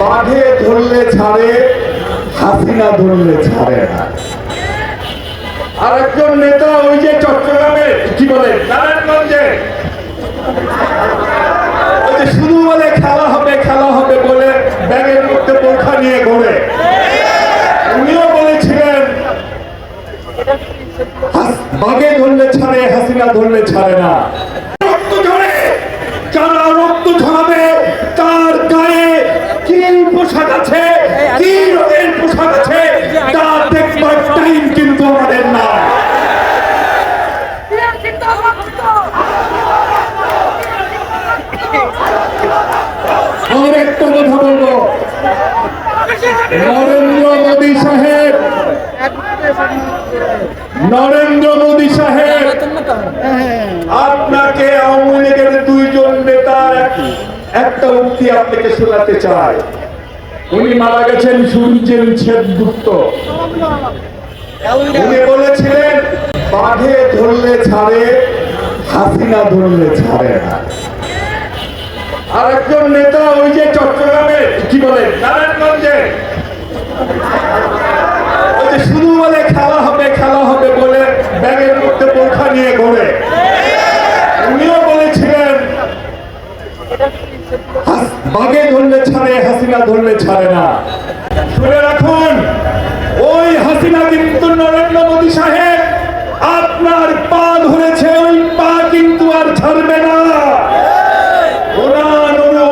বাঘে ধরলে ছাড়ে, হাসিনা ধরলে ছাড়ে না। আর একজন নেতা ওই যে চট্টগ্রামে, কি বলে, নারায়ণগঞ্জে। শুধু বলে খেলা হবে খেলা হবে বলে ব্যাগের মধ্যে বোরখা নিয়ে ঘোরে। উনিও বলেছিলেন বাঘে ধরলে ছাড়ে, হাসিনা ধরলে ছাড়ে না। যারা পোশাক আছে? কি রঙের পোশাক আছে? তা দেখবার টাইম কিন্তু আমাদের না আর একটা কথা বলব। নরেন্দ্র মোদী সাহেব নরেন্দ্র মোদী সাহেব আপনাকে আওয়ামী লীগের দুইজন নেতার একটা উক্তি আপনাকে শোনাতে চাই। উনি মারা গেছেন সূর্যের সেনগুপ্ত। উনি বলেছিলেন, বাঘে ধরলে ছাড়ে, হাসিনা ধরলে ছাড়ে না। আর একজন নেতা ওই যে চট্টগ্রামে, কি বলে, নারায়ণগঞ্জে। শুধু বলে খেলা হবে খেলা হবে বলে ব্যাগের মধ্যে বোরখা নিয়ে ঘোরে। উনিও বলেছিলেন বাঘে ধরলে হাসিনা ধরলে ছাড়ে না। শুনে রাখুন, ওই হাসিনা কিন্তু নরেন্দ্র মোদী সাহেব, আপনার পা ধরেছে, ওই পা কিন্তু আর ছাড়বে না।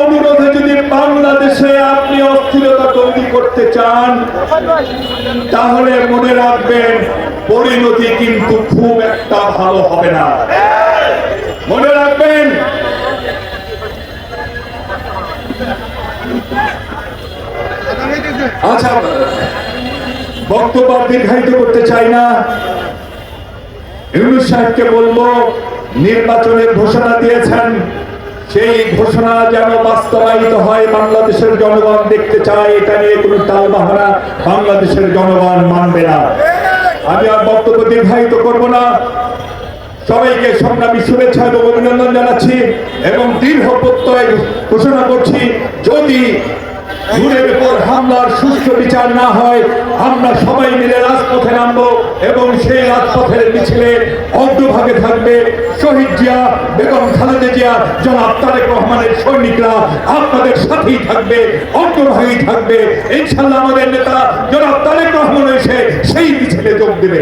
অনুরোধে যদি বাংলাদেশে আপনি অস্থিরতা তৈরি করতে চান, তাহলে মনে রাখবেন, পরিণতি কিন্তু খুব একটা ভালো হবে না। মনে রাখবেন আচ্ছা বক্তব্য দীর্ঘায়িত করতে চাই না। ইউনুস সাহেবকে বলব, নির্বাচনের ঘোষণা দিয়েছেন। সেই ঘোষণা যেন বাস্তবায়িত হয়, বাংলাদেশের জনগণ দেখতে চায়, এটা নিয়ে কোনো টাল বাহানা বাংলাদেশের জনগণ মানবে না। আমি আর বক্তব্য দীর্ঘায়িত করব না। সবাইকে সংগ্রামী শুভেচ্ছা এবং অভিনন্দন জানাচ্ছি এবং দীর্ঘ প্রত্যয় ঘোষণা করছি, যদি হামলার সুষ্ঠু বিচার না হয়, আমরা সবাই মিলে রাজপথে নামবো এবং সেই রাজপথের মিছিলে অগ্রভাগে থাকবে শহীদ জিয়া, বেগম খালেদা জিয়া, জনাব তারেক রহমানের সৈনিকরা। আপনাদের সাথেই থাকবে, অগ্রভাগেই থাকবে। ইনশাল্লাহ আমাদের নেতা জনাব তারেক রহমান এসে সেই মিছিলে যোগ দেবে।